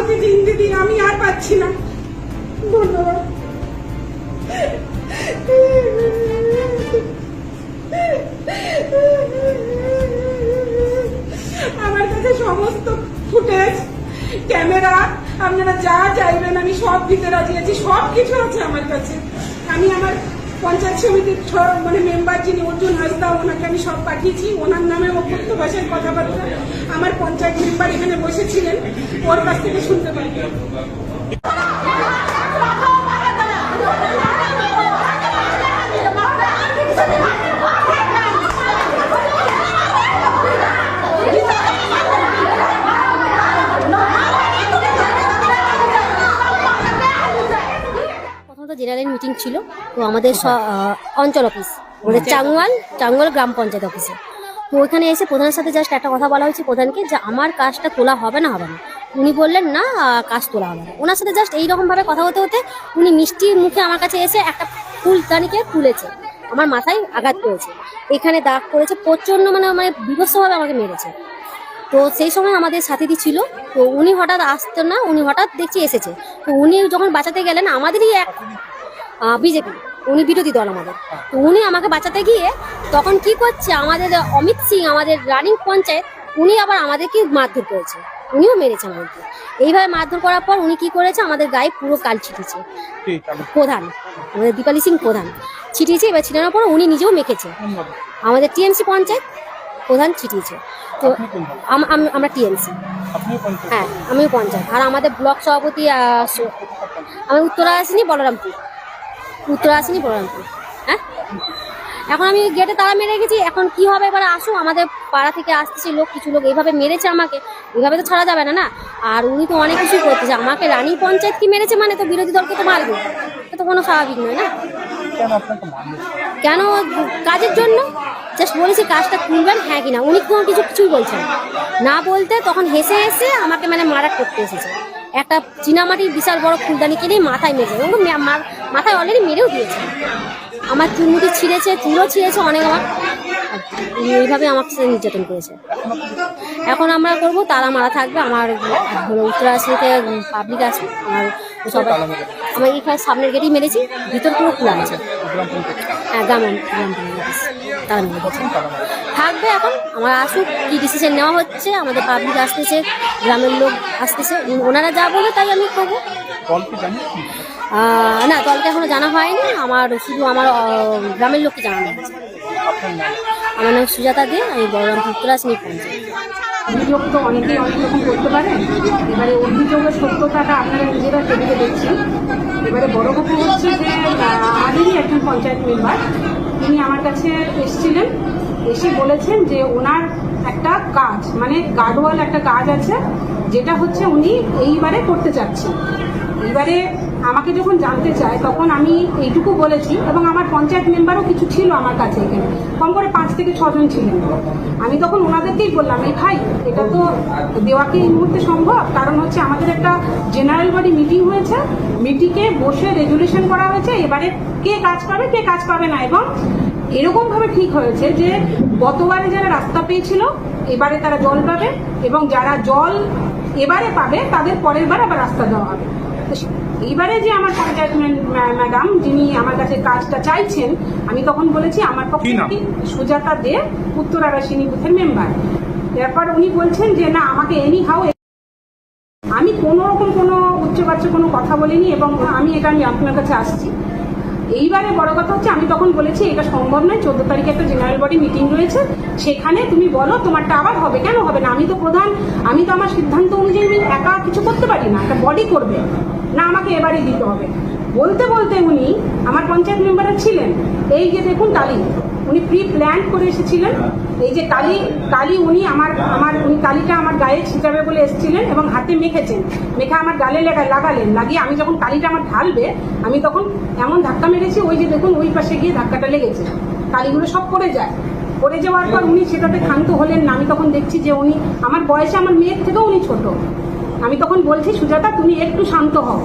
আমাকে দিন আমি আর পাচ্ছি না। আমার কাছে সমস্ত ফুটেজ, ক্যামেরা, আপনারা যা চাইবেন, আমি সব দিতে রাজি আছি সব কিছু আছে আমার কাছে। আমি আমার পঞ্চায়েত সমিতির মানে মেম্বার যিনি অর্জুন হাসদা, ওনাকে আমি সব পাঠিয়েছি। ওনার নামে অভ্যক্ত ভাষায় কথাবার্তা। আমার পঞ্চায়েত মেম্বার এখানে বসেছিলেন। ওর কাছ থেকে শুনতে পারবেন ছিল তো আমাদের স- অঞ্চল অফিস আমাদের চাঙ্গুয়াল চাঙ্গুয়াল গ্রাম পঞ্চায়েত অফিসে তো ওইখানে এসে প্রধানের সাথে জাস্ট একটা কথা বলা হয়েছে প্রধানকে যে আমার কাজটা তোলা হবে না হবে না। উনি বললেন না কাজ তোলা হবে না। ওনার সাথে জাস্ট এইরকমভাবে কথা হতে হতে উনি মিষ্টি মুখে আমার কাছে এসে একটা ফুলদানিকে তুলেছে। আমার মাথায় আঘাত করেছে এখানে দাগ করেছে প্রচণ্ড মানে মানে বিভৎসভাবে আমাকে মেরেছে। তো সেই সময় আমাদের সাথীটি ছিল তো উনি হঠাৎ আসতেন না উনি হঠাৎ দেখছি এসেছে। তো উনি যখন বাঁচাতে গেলেন আমাদেরই এক বিজেপি। উনি বিরোধী দল আমাদের। তো উনি আমাকে বাঁচাতে গিয়ে তখন কি করছে আমাদের অমিত সিং আমাদের রানিং পঞ্চায়েত উনি আবার আমাদেরকে মারধর করেছে। উনিও মেরেছে আমাদেরকে। এইভাবে মারধর করার পর উনি কি করেছে আমাদের গায়ে পুরো কাল ছিটেছে প্রধান। আমাদের দীপালি সিং প্রধান। ছিটিয়েছে এবার ছিটানোর পর উনি নিজেও মেখেছে। আমাদের টিএমসি পঞ্চায়েত প্রধান ছিটিয়েছে। তো আম- আম- আমরা টিএমসি। হ্যাঁ আমিও পঞ্চায়েত। আর আমাদের ব্লক সভাপতি আমি উত্তরা আসিনি বলরামপুর। উত্তরা আসেনি বলরামপুর হ্যাঁ? এখন আমি গেটে তারা মেরে গেছি এখন কি হবে এবার আসুন আমাদের পাড়া থেকে আসতেছে লোক কিছু লোক এইভাবে মেরেছে আমাকে এইভাবে তো ছাড়া যাবে না না? আর উনি তো অনেক কিছুই করতেছে আমাকে রানী পঞ্চায়েত কি মেরেছে মানে তো বিরোধী দলকে তো মারবে এটা তো কোনো স্বাভাবিক নয় না? কেন কাজের জন্য? জাস্ট বলেছি কাজটা খুলবেন হ্যাঁ কিনা উনি কোনো কিছু কিছুই বলছেন না। বলতে তখন হেসে হেসে আমাকে মানে মারা করতে এসেছে। একটা চীনামাটির বিশাল বড় ফুলদানি কিনে মাথায় মেরেছে। ও মা- মা- মাথায় অলরেডি মেরেও দিয়েছে। আমার চুলমুটি ছিঁড়েছে, চুলও ছিঁড়েছে অনেক আমার। এইভাবে আমার সাথে নির্যাতন করেছে। এখন আমরা করব তারা মারা থাকবে, আমার হলো উত্তরাশ্রীতে পাবলিক আছে, আমার সবাই আমার এখানে সামনের গেটেই মেরেছি, ভিতর পুরো খোলা আছে। হ্যাঁ গ্রাম গ্রাম তারা মেরে গেছে থাকবে এখন, আমার আসুক, কি ডিসিশন নেওয়া হচ্ছে, আমাদের পাবলিক আসতেছে, গ্রামের লোক আসতেছে, ওনারা যা বলবে তাই আমি করব। না দলকে এখনও জানা হয়নি। আমার শুধু আমার গ্রামের লোককে জানানো হয়েছে। আমার নাম সুজাতা দে, আমি বলরামপুর উত্তরাশ্রী পঞ্চায়েত অভিযোগ তো অনেকেই অনেক রকম করতে পারে। এবারে অভিযোগের সত্যতাটা আপনারা নিজেরা টেবিলে দেখছেন। এবারে বড় কথা হচ্ছে যে আমাদেরই একজন পঞ্চায়েত মেম্বার। তিনি আমার কাছে এসেছিলেন, এসে বলেছেন যে ওনার একটা কাজ মানে গার্ডওয়াল একটা কাজ আছে, যেটা হচ্ছে উনি এইবারে করতে চাচ্ছেন। এবারে আমাকে যখন জানতে চায়, তখন আমি এইটুকু বলেছি এবং আমার পঞ্চায়েত মেম্বারও কিছু ছিল আমার কাছে এখানে। কম করে পাঁচ থেকে ছজন ছিলেন। আমি তখন ওনাদেরকেই বললাম, এই ভাই, এটা তো দেওয়া কি এই মুহূর্তে সম্ভব? কারণ হচ্ছে আমাদের একটা জেনারেল বডি মিটিং হয়েছে। মিটিংয়ে বসে রেজুলেশন করা হয়েছে। এবারে কে কাজ পাবে, কে কাজ পাবে না? এবং এরকমভাবে ঠিক হয়েছে যে, গতবারে যারা রাস্তা পেয়েছিল, এবারে তারা জল পাবে এবং যারা জল এবারে পাবে, তাদের পরের বার আবার রাস্তা দেওয়া হবে। এইবারে যে আমার পঞ্চায়েত ম্যাডাম যিনি আমার কাছে কাজটা চাইছেন আমি তখন বলেছি আমার পক্ষে সুজাতা দে উত্তর আবাসিনী বুথের মেম্বার এরপর উনি বলছেন যে না আমাকে এনি হাও আমি কোনো রকম কোনো উচ্চবাচ্য কোনো কথা বলিনি এবং আমি এটা আমি আপনার কাছে আসছি। এইবারে বড় কথা হচ্ছে আমি তখন বলেছি এটা সম্ভব নয় চোদ্দ তারিখে একটা জেনারেল বডি মিটিং রয়েছে। সেখানে তুমি বলো তোমারটা আবার হবে কেন হবে না? আমি তো প্রধান আমি তো আমার সিদ্ধান্ত অনুযায়ী একা কিছু করতে পারি না একটা বডি করবে। না আমাকে এবারই দিতে হবে। বলতে বলতে উনি আমার পঞ্চায়েত মেম্বারে ছিলেন। এই যে দেখুন টালি উনি প্রি প্ল্যান করে এসেছিলেন। এই যে কালি কালি উনি আমার আমার উনি কালিটা আমার গায়ে ছিটাবে বলে এসেছিলেন এবং হাতে মেখেছেন। মেখে আমার গালে লাগা লাগালেন। লাগিয়ে আমি যখন কালিটা আমার ঢালবে আমি তখন এমন ধাক্কা মেরেছি ওই যে দেখুন ওই পাশে গিয়ে ধাক্কাটা লেগেছে। কালিগুলো সব পড়ে যায়। পড়ে যাওয়ার পর উনি সেটাতে ক্ষান্ত হলেন না। আমি তখন দেখছি যে উনি আমার বয়সে আমার মেয়ের থেকেও উনি ছোট। আমি তখন বলছি, সুজাতা, তুমি একটু শান্ত হও।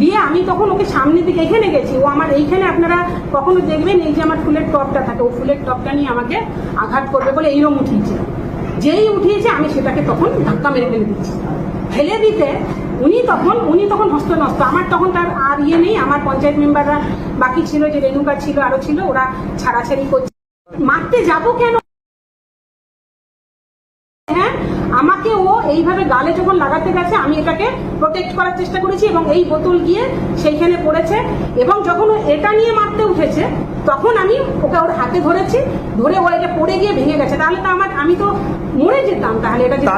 দিয়ে আমি তখন ওকে সামনের দিকে এখানে গেছি। ও আমার এইখানে আপনারা কখনো দেখবেন এই যে আমার ফুলের টপটা থাকে, ও ফুলের টপটা নিয়ে আমাকে আঘাত করবে বলে এইরকম উঠিয়েছে। যেই উঠিয়েছে, আমি সেটাকে তখন ধাক্কা মেরে ফেলে দিচ্ছি। ফেলে দিতে উনি তখন উনি তখন হস্তনস্ত। আমার তখন তার আর ইয়ে নেই, আমার পঞ্চায়েত মেম্বাররা বাকি ছিল, যে রেণুকা ছিল, আরও ছিল, ওরা ছাড়াছাড়ি করছে। মারতে যাব কেন? আমাকে ও এইভাবে গালে যখন লাগাতে গেছে আমি এটাকে প্রোটেক্ট করার চেষ্টা করেছি এবং এই বোতল গিয়ে সেইখানে পড়েছে এবং যখন ও এটা নিয়ে মারতে উঠেছে তখন আমি ওকে ওর হাতে ধরেছি ধরে ও এটা পড়ে গিয়ে ভেঙে গেছে। তাহলে তো আমার আমি তো মরে যেতাম তাহলে এটা যদি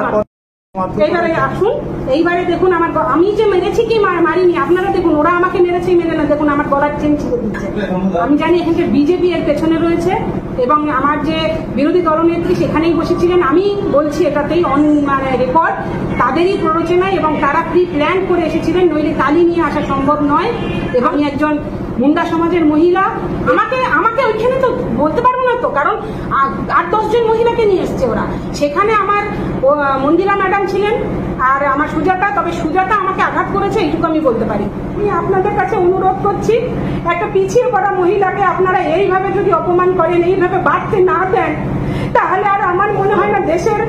এইবারে আসুন এইবারে দেখুন আমার আমি যে মেরেছি কি মারিনি আপনারা দেখুন ওরা আমাকে মেরেছে মেরে না দেখুন আমার গলার চেন ছিঁড়ে দিচ্ছে। আমি জানি এখানে বিজেপি এর পেছনে রয়েছে এবং আমার যে বিরোধী দলনেত্রী সেখানেই বসেছিলেন, আমি বলছি এটাতেই অন মানে রেকর্ড তাদেরই প্ররোচনায় এবং তারা প্রি প্ল্যান করে এসেছিলেন, নইলে তালি নিয়ে আসা সম্ভব নয়। এবং একজন মুন্ডা সমাজের মহিলা, আমাকে আমাকে ওইখানে তো বলতে পারব না তো, কারণ আট দশজন মহিলাকে নিয়ে এসছে ওরা। সেখানে আমার মন্দিরা ম্যাডাম ছিলেন, আর আমার সুজাতা, তবে সুজাতা আমাকে আঘাত করেছে, এইটুকু আমি বলতে পারি। আমি আপনাদের কাছে অনুরোধ করছি, একটা পিছিয়ে পড়া মহিলাকে আপনারা এইভাবে যদি অপমান করেন, এইভাবে বাড়তে না দেন, তাহলে আর আমার মনে হয় না দেশের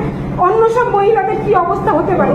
অন্য সব মহিলাদের কি অবস্থা হতে পারে।